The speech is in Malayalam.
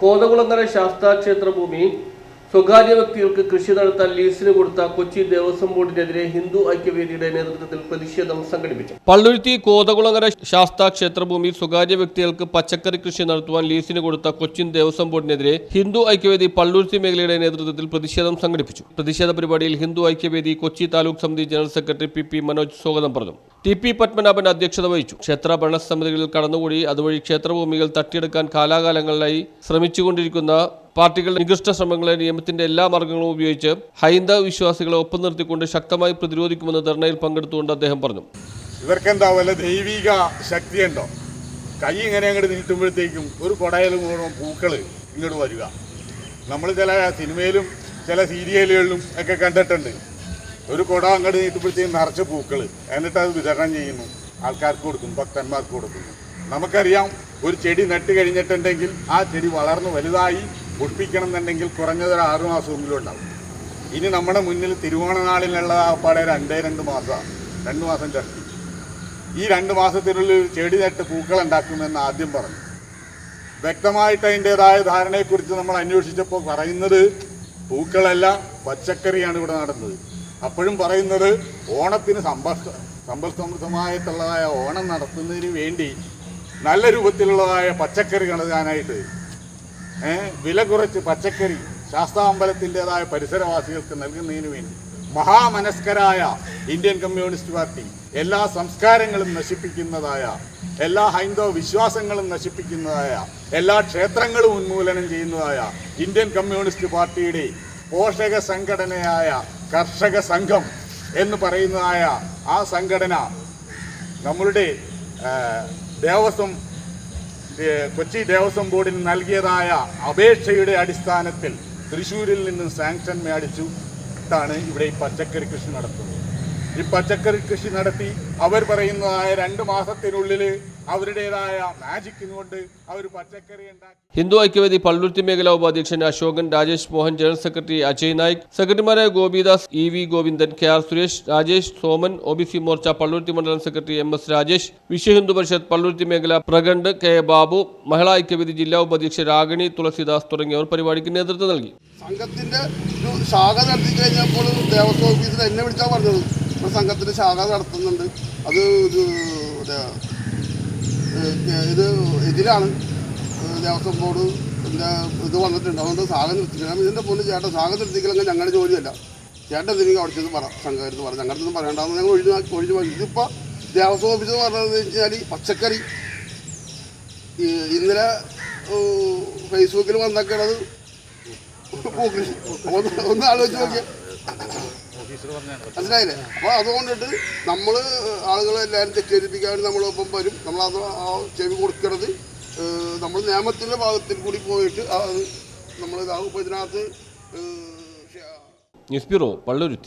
കോതകുളങ്ങര ശാസ്താക്ഷേത്ര ഭൂമി സ്വകാര്യ വ്യക്തികൾക്ക് കൃഷി നടത്താൻ ലീസിന് കൊടുത്ത കൊച്ചി ദേവസ്വം ബോർഡിനെതിരെ ഹിന്ദു ഐക്യവേദിയുടെ നേതൃത്വത്തിൽ പ്രതിഷേധം സംഘടിപ്പിച്ചു. പള്ളുരുത്തി കോതകുളങ്ങര ശാസ്താ ക്ഷേത്രഭൂമിയിൽ സ്വകാര്യ വ്യക്തികൾക്ക് പച്ചക്കറി കൃഷി നടത്തുവാൻ ലീസിന് കൊടുത്ത കൊച്ചിൻ ദേവസ്വം ബോർഡിനെതിരെ ഹിന്ദു ഐക്യവേദി പള്ളുരുത്തി മേഖലയുടെ നേതൃത്വത്തിൽ പ്രതിഷേധം സംഘടിപ്പിച്ചു. പ്രതിഷേധ പരിപാടിയിൽ ഹിന്ദു ഐക്യവേദി കൊച്ചി താലൂക്ക് സമിതി general secretary P P Manoj സ്വാഗതം പറഞ്ഞു. ടി പി പത്മനാഭൻ അധ്യക്ഷത വഹിച്ചു. ക്ഷേത്ര ഭരണസമിതികളിൽ കടന്നുകൂടി അതുവഴി ക്ഷേത്രഭൂമികൾ തട്ടിയെടുക്കാൻ കാലാകാലങ്ങളിലായി ശ്രമിച്ചുകൊണ്ടിരിക്കുന്ന പാർട്ടികളുടെ നികൃഷ്ട ശ്രമങ്ങളെ നിയമത്തിന്റെ എല്ലാ മാർഗങ്ങളും ഉപയോഗിച്ച് ഹൈന്ദവ വിശ്വാസികളെ ഒപ്പം നിർത്തിക്കൊണ്ട് ശക്തമായി പ്രതിരോധിക്കുമെന്ന് ധർണയിൽ പങ്കെടുത്തുകൊണ്ട് അദ്ദേഹം പറഞ്ഞു. ഇവർക്കെന്താ വല്ല ദൈവിക ശക്തിയുണ്ടോ? കൈ ഇങ്ങനെ അങ്ങോട്ട് നീട്ടുമ്പോഴത്തേക്കും ഒരു കുടയിൽ മുഴുവൻ പൂക്കൾ ഇങ്ങോട്ട് വരിക. നമ്മൾ ചില സിനിമയിലും ചില സീരിയലുകളിലും ഒക്കെ കണ്ടിട്ടുണ്ട്. ഒരു കുട അങ്ങോട്ട് നീട്ടുമ്പോഴത്തേക്കും നിറച്ച് പൂക്കൾ എന്നിട്ട് അത് വിതരണം ചെയ്യുന്നു. ആൾക്കാർക്ക് കൊടുക്കും ഭക്തന്മാർക്ക് കൊടുക്കുന്നു. നമുക്കറിയാം ഒരു ചെടി നട്ട് കഴിഞ്ഞിട്ടുണ്ടെങ്കിൽ ആ ചെടി വളർന്ന് വലുതായി പൊടിപ്പിക്കണം എന്നുണ്ടെങ്കിൽ കുറഞ്ഞത് ഒരു ആറു മാസമെങ്കിലും ഉണ്ടാവും. ഇനി നമ്മുടെ മുന്നിൽ തിരുവോണ നാളിലുള്ള പാടെ രണ്ടേ രണ്ട് മാസമാണ് രണ്ട് മാസം ചർച്ച ഈ രണ്ട് മാസത്തിനുള്ളിൽ ചെടി നട്ട് പൂക്കൾ ഉണ്ടാക്കുമെന്ന് ആദ്യം പറഞ്ഞു. വ്യക്തമായിട്ട് അതിന്റെതായ ധാരണയെക്കുറിച്ച് നമ്മൾ അന്വേഷിച്ചപ്പോൾ പറയുന്നത് പൂക്കളല്ല പച്ചക്കറിയാണ് ഇവിടെ നടന്നത്. അപ്പോഴും പറയുന്നത് ഓണത്തിന് സമ്പത്ത് സമ്പൽ സമൃദ്ധമായിട്ടുള്ളതായ ഓണം നടത്തുന്നതിന് വേണ്ടി നല്ല രൂപത്തിലുള്ളതായ പച്ചക്കറി ഏഹ് വില കുറച്ച് പച്ചക്കറി ശാസ്താമ്പലത്തിന്റെതായ പരിസരവാസികൾക്ക് നൽകുന്നതിന് വേണ്ടി മഹാമനസ്കരായ ഇന്ത്യൻ കമ്മ്യൂണിസ്റ്റ് പാർട്ടി എല്ലാ സംസ്കാരങ്ങളും നശിപ്പിക്കുന്നതായ എല്ലാ ഹൈന്ദവ വിശ്വാസങ്ങളും നശിപ്പിക്കുന്നതായ എല്ലാ ക്ഷേത്രങ്ങളും ഉന്മൂലനം ചെയ്യുന്നതായ ഇന്ത്യൻ കമ്മ്യൂണിസ്റ്റ് പാർട്ടിയുടെ പോഷക സംഘടനയായ കർഷക സംഘം എന്ന് പറയുന്നതായ ആ സംഘടന നമ്മളുടെ ദേവസ്വം കൊച്ചി ദേവസ്വം ബോർഡിന് നൽകിയതായ അപേക്ഷയുടെ അടിസ്ഥാനത്തിൽ തൃശ്ശൂരിൽ നിന്ന് സാങ്ഷൻ മേടിച്ചു ാണ് ഇവിടെ ഈ പച്ചക്കറി കൃഷി നടത്തുന്നത്. ഈ പച്ചക്കറി കൃഷി നടത്തി അവർ പറയുന്നതായ രണ്ട് മാസത്തിനുള്ളിൽ അവരുടേതായ മാജിക് കൊണ്ട് അവർ പച്ചക്കറി ഉണ്ടാക്കി. ഹിന്ദു ഐക്യവേദി പള്ളുരുത്തി മേഖലാ ഉപാധ്യക്ഷൻ അശോകൻ രാജേഷ് മോഹൻ ജനറൽ സെക്രട്ടറി അജയ് നായിക് സെക്രട്ടറിമാരായ Gopidas E V Govindan K R Suresh Rajesh Soman O B C Morcha Palluruthy മണ്ഡലം secretary M S Rajesh Vishwa Hindu Parishad Palluruthy മേഖല പ്രഗണ്ട് കെ ബാബു മഹിളാ ഐക്യവേദി ജില്ലാ ഉപാധ്യക്ഷ രാഗിണി തുളസിദാസ് തുടങ്ങിയവർ പരിപാടിക്ക് നേതൃത്വം നൽകി. സംഘത്തിന്റെ ഒരു ശാഖ നടത്തി കഴിഞ്ഞപ്പോൾ ദേവസ്വം ഓഫീസിൽ എന്നെ വിളിച്ചാൽ പറഞ്ഞത്. സംഘത്തിന്റെ ശാഖ നടത്തുന്നുണ്ട്. അത് ഇത് ഇതിലാണ് ദേവസ്വം ബോർഡ് എന്റെ ഇത് വന്നിട്ടുണ്ട്. അതുകൊണ്ട് സാഗ നിർത്തിക്കണം ഇതിന്റെ പോലും ചേട്ടൻ സാഗ നിർത്തിക്കലെങ്കിൽ ഞങ്ങളുടെ ജോലിയല്ല. ചേട്ടൻ എന്തെങ്കിലും അവിടെ ചെന്ന് പറ സംഘമായിരുന്നു പറ. ഞങ്ങളുടെ ഒന്നും പറയണ്ടെന്ന് ഞങ്ങൾ ഒഴിഞ്ഞു ഒഴിഞ്ഞു പോയി ഇതിപ്പോൾ ദേവസ്വം ഓഫീസ് എന്ന് പറഞ്ഞതെന്ന് വെച്ചാൽ പച്ചക്കറി ഇന്നലെ ഫേസ്ബുക്കിൽ വന്നേക്കണത് ഒന്ന് ആലോചിച്ച് നോക്കിയാൽ മനസ്സിലായില്ലേ? അപ്പോൾ അതുകൊണ്ടിട്ട് നമ്മൾ ആളുകളെ എല്ലാവരും തെറ്റിദ്ധരിപ്പിക്കാൻ നമ്മളൊപ്പം വരും. നമ്മളത് ആ ചെവി കൊടുക്കണത് നമ്മൾ നിയമത്തിന്റെ ഭാഗത്തിൽ കൂടി പോയിട്ട് അത് നമ്മൾ ഇതാകും ഇപ്പോൾ ഇതിനകത്ത് ന്യൂസ് ബ്യൂറോ പള്ളുരുത്തി.